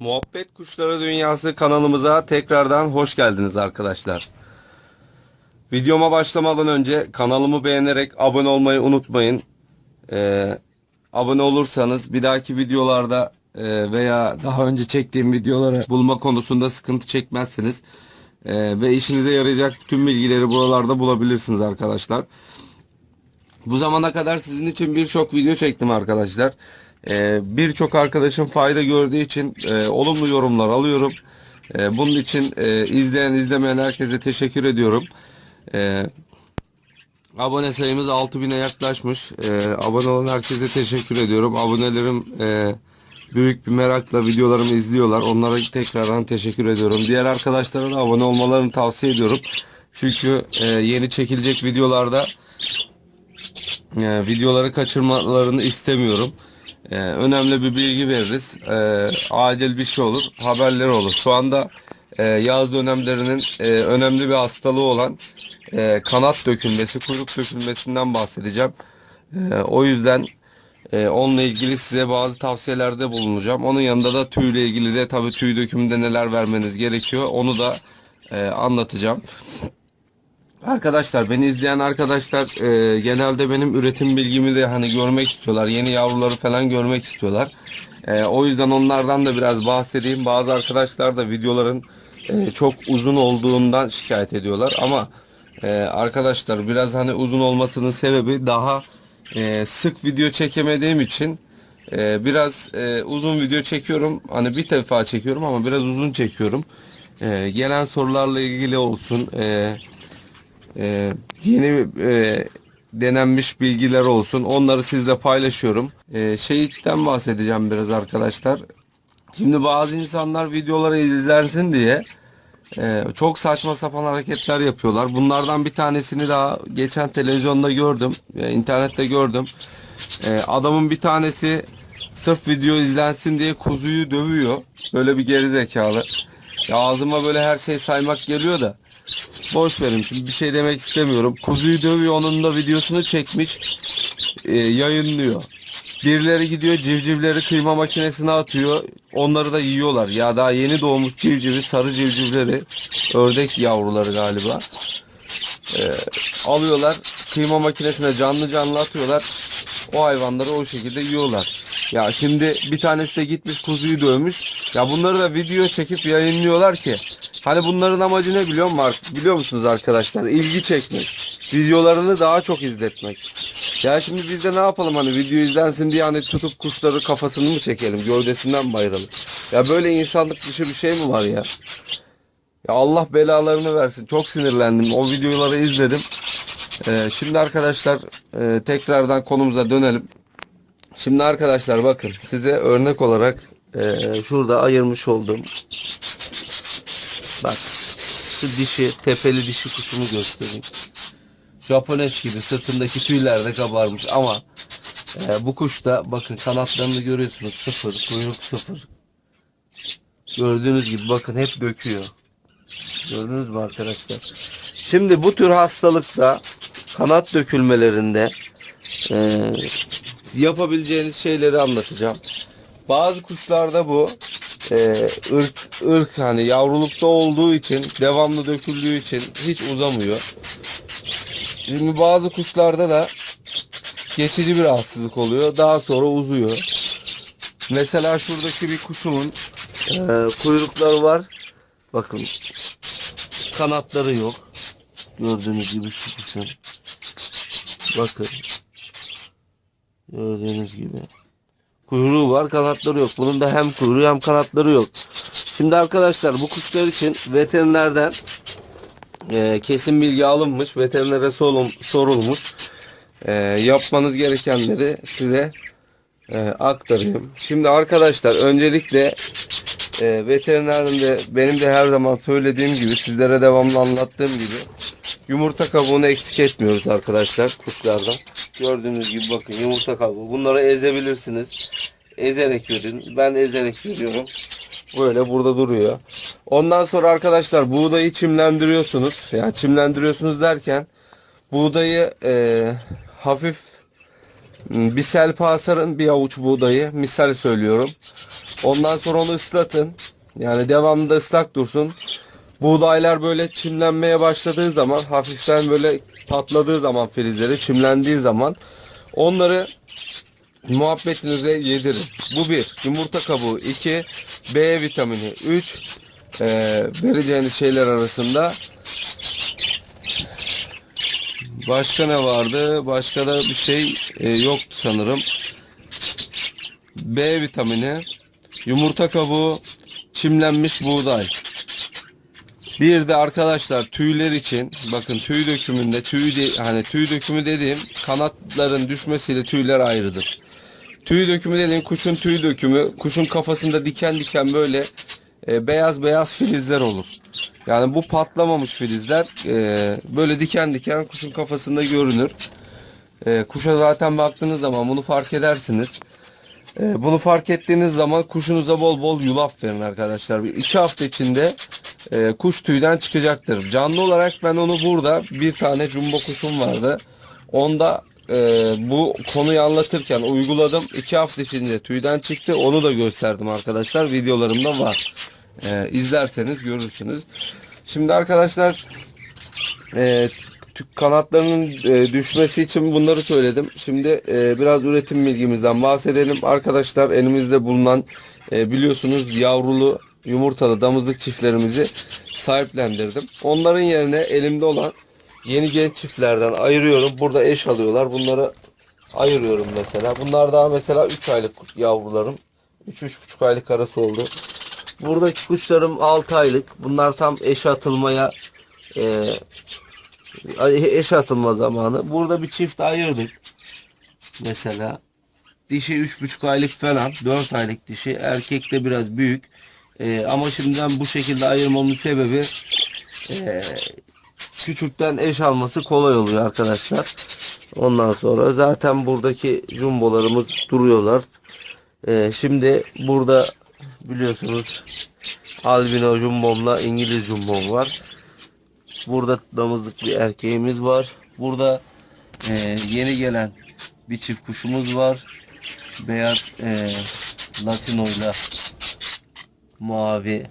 Muhabbet Kuşları Dünyası kanalımıza tekrardan hoş geldiniz arkadaşlar. Videoma başlamadan önce kanalımı beğenerek abone olmayı unutmayın. Ee, abone olursanız bir dahaki videolarda e, veya daha önce çektiğim videoları bulma konusunda sıkıntı çekmezsiniz. Ee, ve işinize yarayacak tüm bilgileri buralarda bulabilirsiniz arkadaşlar. Bu zamana kadar sizin için birçok video çektim arkadaşlar. Ee, birçok arkadaşım fayda gördüğü için e, olumlu yorumlar alıyorum. Ee, bunun için e, izleyen izlemeyen herkese teşekkür ediyorum. Ee, abone sayımız 6000'e yaklaşmış. Ee, abone olan herkese teşekkür ediyorum. Abonelerim e, büyük bir merakla videolarımı izliyorlar. Onlara tekrardan teşekkür ediyorum. Diğer arkadaşlara da abone olmalarını tavsiye ediyorum. Çünkü e, yeni çekilecek videolarda e, videoları kaçırmalarını istemiyorum. E, önemli bir bilgi veririz. E, acil bir şey olur. Haberleri olur. Şu anda e, yaz dönemlerinin e, önemli bir hastalığı olan e, kanat dökülmesi, kuyruk dökülmesinden bahsedeceğim. E, o yüzden e, onunla ilgili size bazı tavsiyelerde bulunacağım. Onun yanında da tüyle ilgili de tabii tüy dökümünde neler vermeniz gerekiyor. Onu da e, anlatacağım. Arkadaşlar beni izleyen arkadaşlar e, genelde benim üretim bilgimi de hani görmek istiyorlar. Yeni yavruları falan görmek istiyorlar. E, o yüzden onlardan da biraz bahsedeyim. Bazı arkadaşlar da videoların e, çok uzun olduğundan şikayet ediyorlar. Ama e, arkadaşlar biraz hani uzun olmasının sebebi daha e, sık video çekemediğim için e, biraz e, uzun video çekiyorum. Hani bir defa çekiyorum ama biraz uzun çekiyorum. E, gelen sorularla ilgili olsun. E, yeni e, denenmiş bilgiler olsun. Onları sizle paylaşıyorum. Ee, şeyden bahsedeceğim biraz arkadaşlar. Şimdi bazı insanlar videoları izlensin diye e, çok saçma sapan hareketler yapıyorlar. Bunlardan bir tanesini daha geçen televizyonda gördüm. e, internette gördüm. E, adamın bir tanesi sırf video izlensin diye kuzuyu dövüyor. Böyle bir geri zekalı. Ya ağzıma böyle her şey saymak geliyor da. Boş verin şimdi bir şey demek istemiyorum. Kuzuyu dövüyor onun da videosunu çekmiş e, yayınlıyor. Birileri gidiyor civcivleri kıyma makinesine atıyor. Onları da yiyorlar. Ya daha yeni doğmuş civcivi sarı civcivleri ördek yavruları galiba. E, alıyorlar kıyma makinesine canlı canlı atıyorlar. O hayvanları o şekilde yiyorlar. Ya şimdi bir tanesi de gitmiş kuzuyu dövmüş. Ya bunları da video çekip yayınlıyorlar ki. Hani bunların amacı ne biliyor musun? Biliyor musunuz arkadaşlar? İlgi çekmek. Videolarını daha çok izletmek. Ya şimdi biz de ne yapalım hani video izlensin diye hani tutup kuşları kafasını mı çekelim? Gövdesinden mi ayıralım? Ya böyle insanlık dışı bir şey mi var ya? Ya Allah belalarını versin. Çok sinirlendim. O videoları izledim. Ee, şimdi arkadaşlar e, tekrardan konumuza dönelim. Şimdi arkadaşlar bakın size örnek olarak e, şurada ayırmış olduğum bak şu dişi tepeli dişi kuşumu göstereyim. Japones gibi sırtındaki tüyler de kabarmış ama e, bu kuş da bakın kanatlarını görüyorsunuz sıfır kuyruk sıfır. Gördüğünüz gibi bakın hep döküyor. Gördünüz mü arkadaşlar? Şimdi bu tür hastalıkta kanat dökülmelerinde e, yapabileceğiniz şeyleri anlatacağım. Bazı kuşlarda bu e, ırk, ırk hani yavrulukta olduğu için devamlı döküldüğü için hiç uzamıyor. Şimdi bazı kuşlarda da geçici bir rahatsızlık oluyor. Daha sonra uzuyor. Mesela şuradaki bir kuşumun e, kuyrukları var. Bakın kanatları yok. Gördüğünüz gibi şu kuşun. Bakın. Gördüğünüz gibi. Kuyruğu var kanatları yok. Bunun da hem kuyruğu hem kanatları yok. Şimdi arkadaşlar bu kuşlar için veterinerden e, kesin bilgi alınmış. Veterinere sorul, sorulmuş. E, yapmanız gerekenleri size e, aktarayım. Şimdi arkadaşlar öncelikle e, veterinerin de benim de her zaman söylediğim gibi sizlere devamlı anlattığım gibi yumurta kabuğunu eksik etmiyoruz arkadaşlar kuşlardan. Gördüğünüz gibi bakın yumurta kabuğu. Bunları ezebilirsiniz. Ezerek verin. Ben ezerek veriyorum. Böyle burada duruyor. Ondan sonra arkadaşlar buğdayı çimlendiriyorsunuz. Yani çimlendiriyorsunuz derken buğdayı e, hafif Bir selpa asarın bir avuç buğdayı misal söylüyorum. Ondan sonra onu ıslatın. Yani devamında ıslak dursun. Buğdaylar böyle çimlenmeye başladığı zaman hafiften böyle patladığı zaman filizleri çimlendiği zaman onları muhabbetinize yedirin. Bu bir. Yumurta kabuğu. iki B vitamini. Üç. eee, vereceğiniz şeyler arasında Başka ne vardı? Başka da bir şey e, yoktu sanırım. B vitamini, yumurta kabuğu, çimlenmiş buğday. Bir de arkadaşlar tüyler için bakın tüy dökümünde tüy de, hani tüy dökümü dediğim kanatların düşmesiyle tüyler ayrıdır. Tüy dökümü dediğim kuşun tüy dökümü kuşun kafasında diken diken böyle e, beyaz beyaz filizler olur. Yani bu patlamamış filizler e, böyle diken diken kuşun kafasında görünür. E, kuşa zaten baktığınız zaman bunu fark edersiniz. E, bunu fark ettiğiniz zaman kuşunuza bol bol yulaf verin arkadaşlar. İki hafta içinde e, kuş tüyden çıkacaktır. Canlı olarak ben onu burada bir tane jumbo kuşum vardı. Onda e, bu konuyu anlatırken uyguladım. iki hafta içinde tüyden çıktı. Onu da gösterdim arkadaşlar. Videolarımda var. E, izlerseniz görürsünüz. Şimdi arkadaşlar e, kanatlarının e, düşmesi için bunları söyledim. Şimdi e, biraz üretim bilgimizden bahsedelim. Arkadaşlar elimizde bulunan e, biliyorsunuz yavrulu yumurtalı damızlık çiftlerimizi sahiplendirdim. Onların yerine elimde olan yeni genç çiftlerden ayırıyorum. Burada eş alıyorlar. Bunları ayırıyorum mesela. Bunlar daha mesela 3 aylık yavrularım. 3-3,5 aylık arası oldu. Buradaki kuşlarım 6 aylık. Bunlar tam eş atılmaya e, eş atılma zamanı. Burada bir çift ayırdık. Mesela dişi 3,5 aylık falan 4 aylık dişi. Erkek de biraz büyük. E, ama şimdiden bu şekilde ayırmamın sebebi e, küçükten eş alması kolay oluyor arkadaşlar. Ondan sonra zaten buradaki jumbolarımız duruyorlar. Ee, şimdi burada biliyorsunuz albino jumbomla İngiliz jumbom var. Burada damızlık bir erkeğimiz var. Burada e, yeni gelen bir çift kuşumuz var. Beyaz e, latinoyla mavi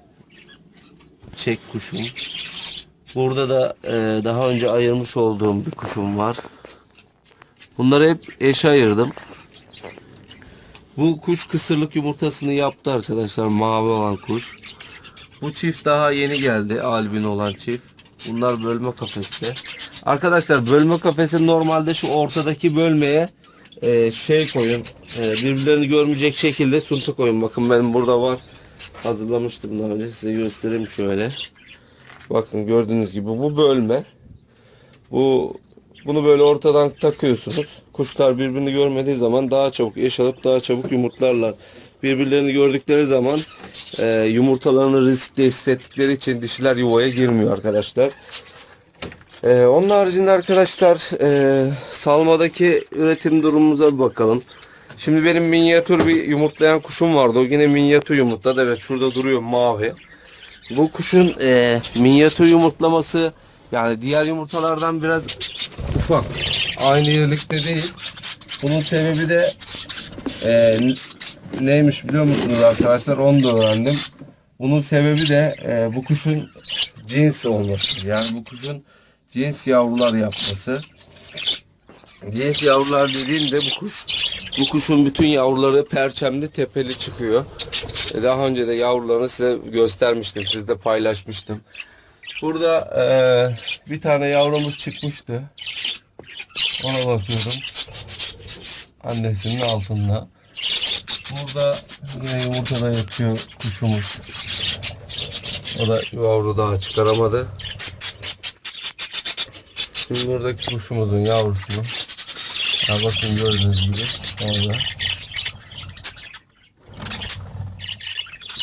çek kuşum. Burada da e, daha önce ayırmış olduğum bir kuşum var. Bunları hep eşe ayırdım. Bu kuş kısırlık yumurtasını yaptı arkadaşlar. Mavi olan kuş. Bu çift daha yeni geldi. Albin olan çift. Bunlar bölme kafeste. Arkadaşlar bölme kafesi normalde şu ortadaki bölmeye e, şey koyun. E, birbirlerini görmeyecek şekilde sunta koyun. Bakın benim burada var. Hazırlamıştım daha önce. Size göstereyim şöyle. Bakın gördüğünüz gibi bu bölme. Bu bunu böyle ortadan takıyorsunuz. Kuşlar birbirini görmediği zaman daha çabuk eş alıp daha çabuk yumurtlarlar. Birbirlerini gördükleri zaman e, yumurtalarını riskli hissettikleri için dişiler yuvaya girmiyor arkadaşlar. E, onun haricinde arkadaşlar e, salmadaki üretim durumumuza bir bakalım. Şimdi benim minyatür bir yumurtlayan kuşum vardı. O yine minyatür yumurtladı. Evet şurada duruyor mavi. Bu kuşun e, minyatür yumurtlaması yani diğer yumurtalardan biraz ufak. Aynı yerlikte değil. Bunun sebebi de e, neymiş biliyor musunuz arkadaşlar? Onu da öğrendim. Bunun sebebi de e, bu kuşun cins olması. Yani bu kuşun cins yavrular yapması. Cins yavrular dediğimde bu kuş bu kuşun bütün yavruları perçemli tepeli çıkıyor. E, Daha önce de yavrularını size göstermiştim. Sizde paylaşmıştım. Burada e, bir tane yavrumuz çıkmıştı. Ona bakıyorum. Annesinin altında. Burada yine yumurtada yatıyor kuşumuz. O da yavru daha çıkaramadı. Şimdi buradaki kuşumuzun yavrusunu. Ya bakın gördüğünüz gibi orada.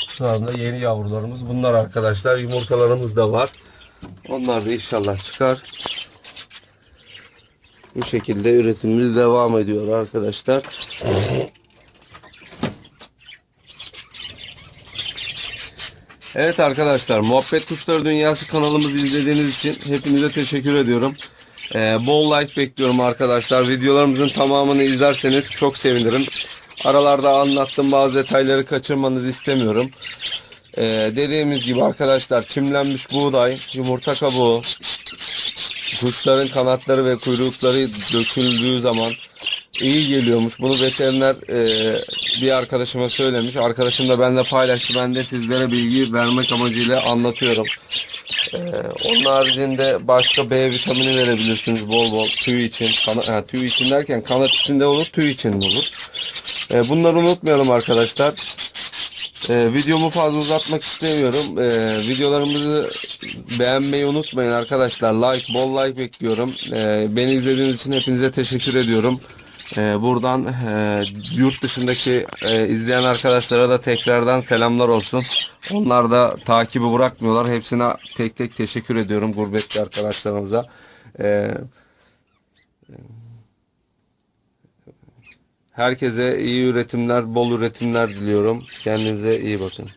Şu anda yeni yavrularımız bunlar arkadaşlar. Yumurtalarımız da var. Onlar da inşallah çıkar. Bu şekilde üretimimiz devam ediyor arkadaşlar. Evet arkadaşlar Muhabbet Kuşları Dünyası kanalımızı izlediğiniz için hepinize teşekkür ediyorum. Ee, bol like bekliyorum arkadaşlar. Videolarımızın tamamını izlerseniz çok sevinirim. Aralarda anlattığım bazı detayları kaçırmanızı istemiyorum. Ee, dediğimiz gibi arkadaşlar çimlenmiş buğday, yumurta kabuğu, kuşların kanatları ve kuyrukları döküldüğü zaman iyi geliyormuş. Bunu veteriner e, bir arkadaşıma söylemiş. Arkadaşım da benimle paylaştı. Ben de sizlere bilgi vermek amacıyla anlatıyorum. E, onun haricinde başka B vitamini verebilirsiniz bol bol tüy için. Kana, ha, tüy için derken kanat içinde olur, tüy için olur. E, bunları unutmayalım arkadaşlar. E, videomu fazla uzatmak istemiyorum. E, videolarımızı beğenmeyi unutmayın arkadaşlar. Like, bol like bekliyorum. E, beni izlediğiniz için hepinize teşekkür ediyorum. E, buradan e, yurt dışındaki e, izleyen arkadaşlara da tekrardan selamlar olsun. Onlar da takibi bırakmıyorlar. Hepsine tek tek teşekkür ediyorum gurbetli arkadaşlarımıza. E, herkese iyi üretimler, bol üretimler diliyorum. Kendinize iyi bakın.